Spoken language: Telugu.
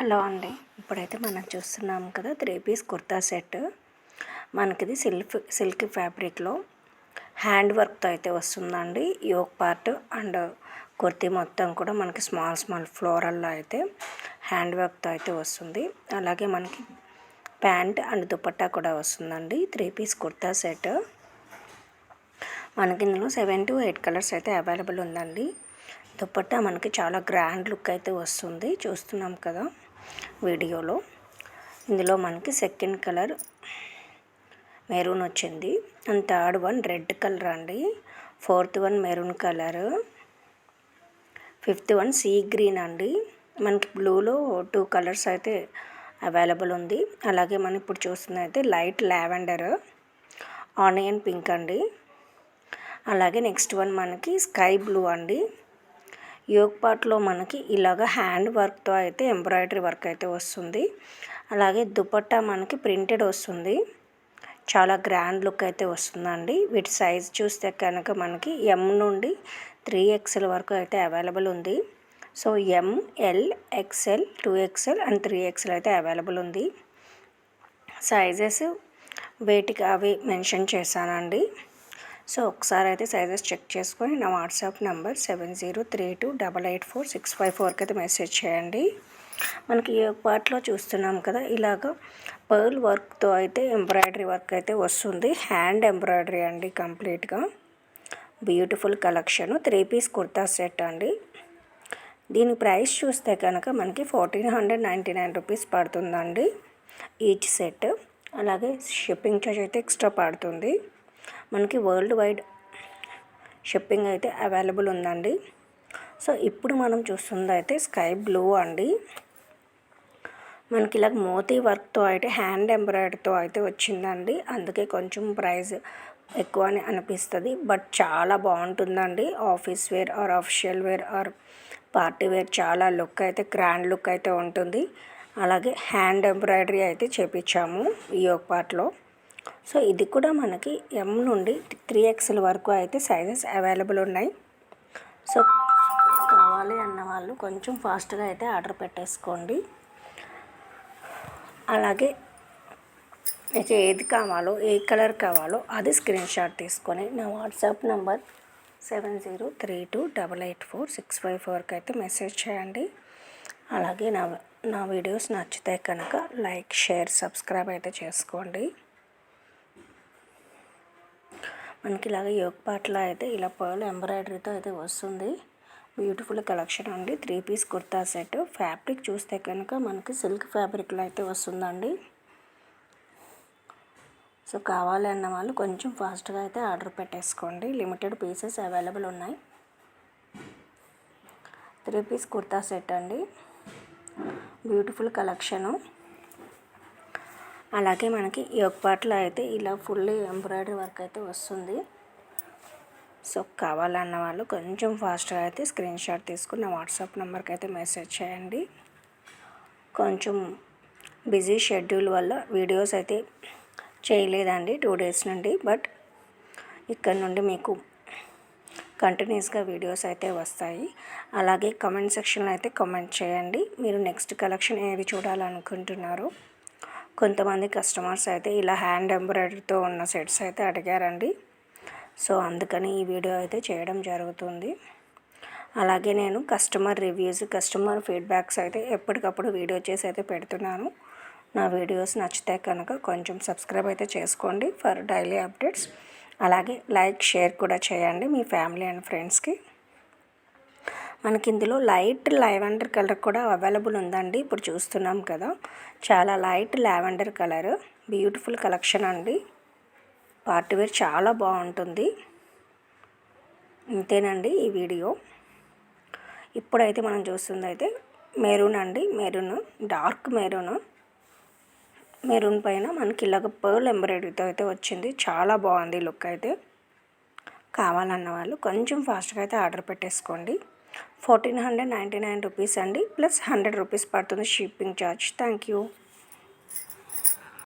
హలో అండి. ఇప్పుడైతే మనం చూస్తున్నాం కదా త్రీ పీస్ కుర్తా సెట్. మనకిది సిల్క్ సిల్క్ ఫ్యాబ్రిక్లో హ్యాండ్ వర్క్తో అయితే వస్తుందండి. యోక్ పార్ట్ అండ్ కుర్తీ మొత్తం కూడా మనకి స్మాల్ స్మాల్ ఫ్లోరల్లో అయితే హ్యాండ్ వర్క్తో అయితే వస్తుంది. అలాగే మనకి ప్యాంట్ అండ్ దుపట్టా కూడా వస్తుందండి. Three piece kurta set. మనకి ఇందులో సెవెన్ టు ఎయిట్ కలర్స్ అయితే అవైలబుల్ ఉందండి. దుపట్టా మనకి చాలా గ్రాండ్ లుక్ అయితే వస్తుంది. చూస్తున్నాం కదా. వీడియోలో. ఇందులో మనకి సెకండ్ కలర్ మెరూన్ వచ్చింది. And third one red colour అండి. Fourth one maroon colour fifth one sea green అండి. మనకి బ్లూలో టూ కలర్స్ అయితే అవైలబుల్ ఉంది. అలాగే మనం ఇప్పుడు చూస్తుంది అయితే లైట్ లావెండర్ ఆనియన్ పింక్ అండి. అలాగే నెక్స్ట్ వన్ మనకి స్కై బ్లూ అండి. యోగ్ పార్ట్లో మనకి ఇలాగ హ్యాండ్ వర్క్తో అయితే ఎంబ్రాయిడరీ వర్క్ అయితే వస్తుంది. అలాగే దుపట్టా మనకి ప్రింటెడ్ వస్తుంది. చాలా గ్రాండ్ లుక్ అయితే వస్తుందండి. వీటి సైజ్ చూస్తే కనుక మనకి ఎం నుండి త్రీ ఎక్స్ఎల్ వరకు అయితే అవైలబుల్ ఉంది. So M L XL two XL and three XL అయితే అవైలబుల్ ఉంది. సైజెస్ వేటికి అవి మెన్షన్ చేశానండి. సో ఒకసారి అయితే సైజెస్ చెక్ చేసుకొని నా WhatsApp number seven zero three two double eight four six five ఫోర్కి అయితే మెసేజ్ చేయండి. మనకి ఈ పార్ట్లో చూస్తున్నాం కదా ఇలాగ పర్ల్ వర్క్తో అయితే ఎంబ్రాయిడరీ వర్క్ అయితే వస్తుంది. హ్యాండ్ ఎంబ్రాయిడరీ అండి కంప్లీట్గా beautiful collection three piece kurta set అండి. దీని ప్రైస్ చూస్తే కనుక మనకి fourteen hundred ninety nine rupees పడుతుందండి. ఈచ్ సెట్ అలాగే షిప్పింగ్ చార్జ్ అయితే ఎక్స్ట్రా పడుతుంది. మనకి వరల్డ్ వైడ్ షిప్పింగ్ అయితే అవైలబుల్ ఉందండి. సో ఇప్పుడు మనం చూస్తుంది అయితే స్కై బ్లూ అండి. మనకి ఇలా మోతీ వర్క్తో అయితే హ్యాండ్ ఎంబ్రాయిడరీతో అయితే వచ్చిందండి. అందుకే కొంచెం ప్రైస్ ఎక్కువ అని అనిపిస్తుంది. బట్ చాలా బాగుంటుందండి. Office wear or official wear or party wear చాలా లుక్ అయితే గ్రాండ్ లుక్ అయితే ఉంటుంది. అలాగే హ్యాండ్ ఎంబ్రాయిడరీ అయితే చేపించాము ఈ ఒక పార్ట్లో సో ఇది కూడా మనకి ఎం నుండి త్రీ ఎక్స్ఎల్ వరకు అయితే సైజెస్ అవైలబుల్ ఉన్నాయి. సో కావాలి అన్న వాళ్ళు కొంచెం ఫాస్ట్గా అయితే ఆర్డర్ పెట్టేసుకోండి. అలాగే మీకు ఏది కావాలో ఏ కలర్ కావాలో అది స్క్రీన్ షాట్ తీసుకొని నా WhatsApp number seven zero three two double eight four six five ఫోర్కి అయితే మెసేజ్ చేయండి. అలాగే నా నా వీడియోస్ నచ్చితే కనుక లైక్ షేర్ సబ్స్క్రైబ్ అయితే చేసుకోండి. మనకి ఇలాగ యోగ్ పార్ట్లో అయితే ఇలా పర్ల్ ఎంబ్రాయిడరీతో అయితే వస్తుంది. బ్యూటిఫుల్ కలెక్షన్ అండి. Three piece kurta set. Fabric చూస్తే కనుక మనకి సిల్క్ ఫ్యాబ్రిక్లో అయితే వస్తుందండి. సో కావాలి అన్న వాళ్ళు కొంచెం ఫాస్ట్గా అయితే ఆర్డర్ పెట్టేసుకోండి. లిమిటెడ్ పీసెస్ అవైలబుల్ ఉన్నాయి. త్రీ పీస్ కుర్తా సెట్ అండి. Beautiful collection. అలాగే మనకి ఈ ఒక పాటలో అయితే ఇలా ఫుల్లీ ఎంబ్రాయిడరీ వర్క్ అయితే వస్తుంది. సో కావాలన్న వాళ్ళు కొంచెం ఫాస్ట్గా అయితే స్క్రీన్ షాట్ తీసుకుని నా వాట్సాప్ నెంబర్కి అయితే మెసేజ్ చేయండి. కొంచెం బిజీ షెడ్యూల్ వల్ల వీడియోస్ అయితే చేయలేదండి టూ డేస్ నుండి. బట్ ఇక్కడ నుండి మీకు కంటిన్యూస్గా వీడియోస్ అయితే వస్తాయి. అలాగే కమెంట్ సెక్షన్లో అయితే కమెంట్ చేయండి. మీరు నెక్స్ట్ కలెక్షన్ ఏది చూడాలనుకుంటున్నారో. కొంతమంది కస్టమర్స్ అయితే ఇలా హ్యాండ్ ఎంబ్రాయిడరీతో ఉన్న సెట్స్ అయితే అడిగారండి. సో అందుకని ఈ వీడియో అయితే చేయడం జరుగుతుంది. అలాగే నేను కస్టమర్ రివ్యూస్ కస్టమర్ ఫీడ్బ్యాక్స్ అయితే ఎప్పటికప్పుడు వీడియో చేసి అయితే పెడుతున్నాను. నా వీడియోస్ నచ్చితే కనుక కొంచెం సబ్స్క్రైబ్ అయితే చేసుకోండి ఫర్ డైలీ అప్డేట్స్. అలాగే లైక్ షేర్ కూడా చేయండి మీ ఫ్యామిలీ అండ్ ఫ్రెండ్స్కి మనకి ఇందులో లైట్ లావెండర్ కలర్ కూడా అవైలబుల్ ఉందండి. ఇప్పుడు చూస్తున్నాం కదా చాలా light lavender colour beautiful collection అండి. పార్టీ వేర్ చాలా బాగుంటుంది. ఇంతేనండి ఈ వీడియో. ఇప్పుడైతే మనం చూస్తుంది అయితే మెరూన్ అండి. Maroon dark maroon. మెరూన్ పైన మనకి ఇలాగ పర్ల్ ఎంబ్రాయిడరీతో అయితే వచ్చింది. చాలా బాగుంది లుక్ అయితే. కావాలన్న వాళ్ళు కొంచెం ఫాస్ట్గా అయితే ఆర్డర్ పెట్టేసుకోండి. Fourteen hundred ninety nine rupees అండి ప్లస్ హండ్రెడ్ రూపీస్ పడుతుంది షిప్పింగ్ ఛార్జ్. Thank you.